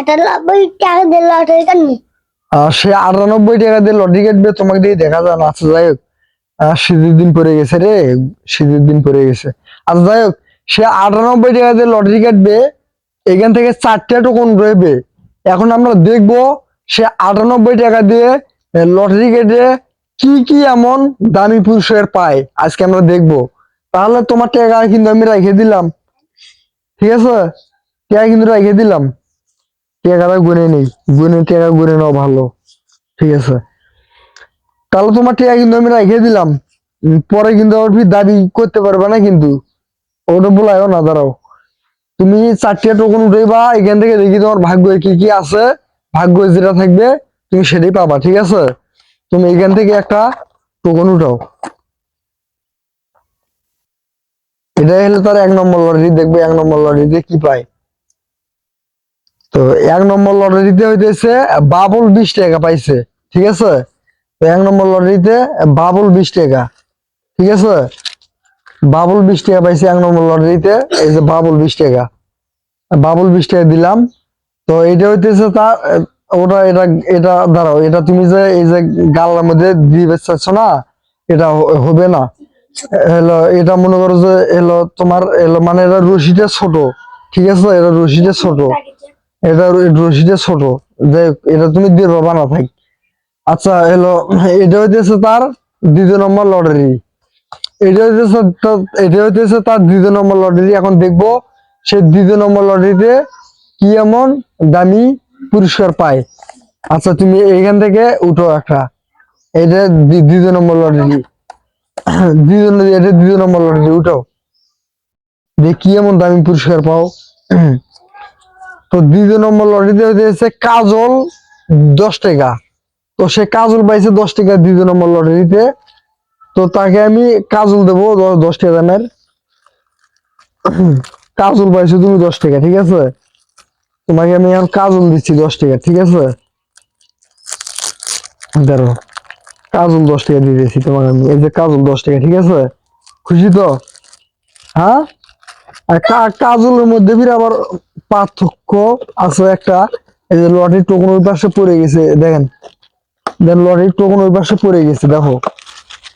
আটানব্বই টাকা দিয়ে লটারি সে আটানব্বই টাকা দিয়ে লটারি কাটবে, তোমাকে দিয়ে দেখা যায় না আচ্ছা যাই শীতের দিন গেছে রে, শীতের দিন গেছে। আচ্ছা যাই হোক, সে আটানব্বই টাকা দিয়ে লটারি কাটবে, এখান থেকে চারটে টোকন রইবে। এখন আমরা দেখব, সে আটানব্বই টাকা দিয়ে লটারি কেটে কি কি এমন দামি পুরস্কার পায়, আজকে আমরা দেখব। তাহলে তোমার টাকা কিন্তু আমি রেখে দিলাম। ঠিক আছে? টাকা কিন্তু রেখে দিলাম। টাকাটা গুনে নেই। গুনে, টাকা গুনে নাও ভালো। ঠিক আছে? তাহলে তোমার টাকা কিন্তু আমি রেখে দিলাম। পরে কিন্তু আমার দাবি করতে পারবে না কিন্তু। ওটা বলাইও না, দাঁড়াও। তুমি চারটে টোকন উঠাইবা, এখান থেকে দেখি তোমার ভাগ্য কি কি আছে। ভাগ্য যেটা থাকবে, তুমি সেটাই পাবা, ঠিক আছে? তুমি এখান থেকে একটা টোকন উঠাও। এটাই হলো তার এক নম্বর লটারি দেখবে এক নম্বর লটারিতে কি পায়। তো এক নম্বর লটারিতে হইতেছে বাবুল বিশ টাকা পাইছে, ঠিক আছে? এক নম্বর লটারিতে বাবুল বিশ টাকা, ঠিক আছে? বাবুল বিশ টাকা পাইছে এক নম্বর লটারিতে, এই যে বাবুল বিশ টাকা। বাবুল বিশ টাকা দিলাম। তো এটা হইতেছে তার ওটা, এটা এটা, দাঁড়াও, এটা তুমি যে এই যে গালার মধ্যে দিবে চাচ্ছ না, এটা হবে না। হলো, এটা মনে করো যে এলো তোমার এলো মানে এটা রশিটা ছোট, ঠিক আছে? এটা রশিটা ছোট। এটা রশিটা ছোট। যে এটা তুমি দিয়ে পাবা না থাক আচ্ছা এলো, এটা হইতেছে তার দ্বিতীয় নম্বর লটারি এটা হইতেছে এটা হইতেছে তার দ্বিতীয় নম্বর লটারি এখন দেখব, সে দ্বিতীয় নম্বর লটারিতে কি এমন দামি পুরস্কার পায়। আচ্ছা তুমি এইখান থেকে উঠো একটা। এটা দ্বি- দ্বিতীয় নম্বর লটারি দ্বিতীয় এটা দ্বিতীয় নম্বর লটারি উঠো। কি এমন দামি পুরস্কার পাও। তো দ্বিতীয় নম্বর লটারিতে হইতেছে কাজল দশ টাকা। তো সে কাজল পাইছে দশ টাকা দ্বিতীয় নম্বর লটারিতে। তো তাকে আমি কাজল দেবো দশ টাকা দামের। কাজল পাইছো তুমি দশ টাকা, ঠিক আছে? তোমাকে আমি এখন কাজল দিচ্ছি দশ টাকা, ঠিক আছে? ধরো, কাজল দশ টাকা দিয়ে দিয়েছি তোমাকে আমি। এই যে কাজল দশ টাকা, ঠিক আছে? খুশি তো? হ্যাঁ? আর কাজলের মধ্যে ফিরে আবার পার্থক্য আছে একটা। এই যে লটারির টোকন ওই পাশে পড়ে গেছে, দেখেন। দেন লটারির টোকন ওই পাশে পড়ে গেছে, দেখো।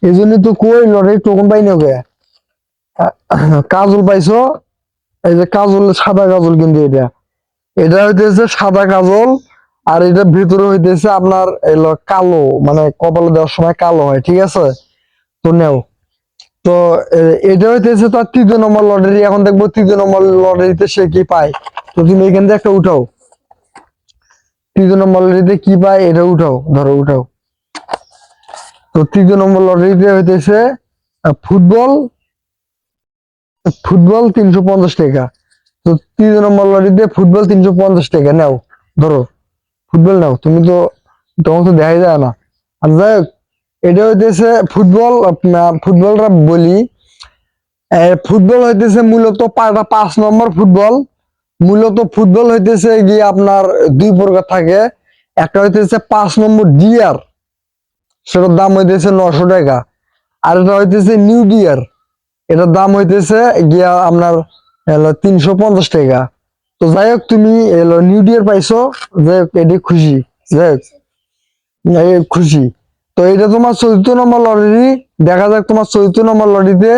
এই জন্য তো কই লটারির টোকন পাই না কাজল পাইছো? এই যে কাজল, সাদা কাজল কিন্তু এটা। এটা হইতেছে সাদা কাজল, আর এটা ভিতরে হইতেছে আপনার কালো মানে কপালে দেওয়ার সময় কালো হয়, ঠিক আছে? তো নেও। তো এটা হইতেছে তার তৃতীয় নম্বর লটারি, এখন দেখব তৃতীয় নম্বর লটারিতে সে কি পায়। তো তুমি এখান থেকে একটা উঠাও। তৃতীয় নম্বর লটারিতে কি পায় এটা উঠাও, ধরো উঠাও। তো তৃতীয় নম্বর লটারিতে হইতেছে ফুটবল ফুটবল তিনশো পঞ্চাশ টাকা। তো তৃতীয় নম্বর লটারিতে ফুটবল তিনশো পঞ্চাশ টাকা, নাও, ধরো, ফুটবল নাও, তুমি তো তখন তো দেখাই যায় না। আর যাই হোক, এটা হইতেছে ফুটবল ফুটবলটা বলি ফুটবল হইতেছে মূলত পাঁচ নম্বর ফুটবল। মূলত ফুটবল হইতেছে গিয়ে আপনার দুই প্রকার থাকে। একটা হইতেছে পাঁচ নম্বর ডিয়ার, সেটার দাম হইতেছে নশো টাকা। আর এটা হইতেছে নিউ ডিয়ার, এটার দাম হইতেছে গিয়া আপনার হলো তিনশো পঞ্চাশ টাকা। তো যাই হোক, তুমি এলো নিউ ডিয়ার পাইছো, যাই হোক, এটি খুশি, যাই হোক খুশি। তো এটা তোমার চতুর্থ নম্বর লটারি, দেখা যাক তোমার চতুর্থ নম্বর লটারিতে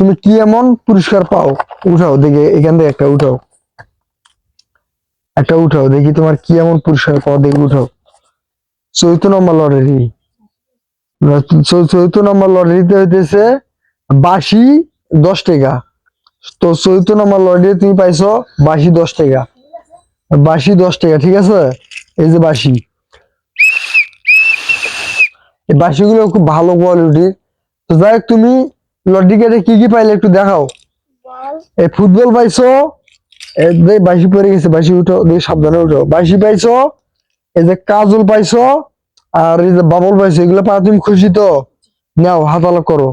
তুমি কি এমন পুরস্কার পাও। উঠাও, দেখে এখান থেকে একটা উঠাও। একটা উঠাও দেখি তোমার কি এমন পুরস্কার পাও দেখি উঠাও। চতুর্থ নম্বর লটারি। চতুর্থ নম্বর লটারিতে হইতেছে বাসি দশ টাকা। তো চতুর্থ নম্বর লটারিতে তুমি পাইছো বাসি দশ টাকা। বাসি দশ টাকা ঠিক আছে? এই যে বাসি এই বাসিগুলো খুব ভালো কোয়ালিটির তো যাই তুমি লটারি কেটে কি কি পাইলে একটু দেখাও। এই ফুটবল পাইছো বাসি পড়ে গেছে বাসি উঠো সাবধানে উঠো। বাসি পাইছো, এই যে কাজল পাইছো, আর এই যে বাবল পাইছো, এগুলো পা তুমি খুশি তো? নাও হাতালা করো।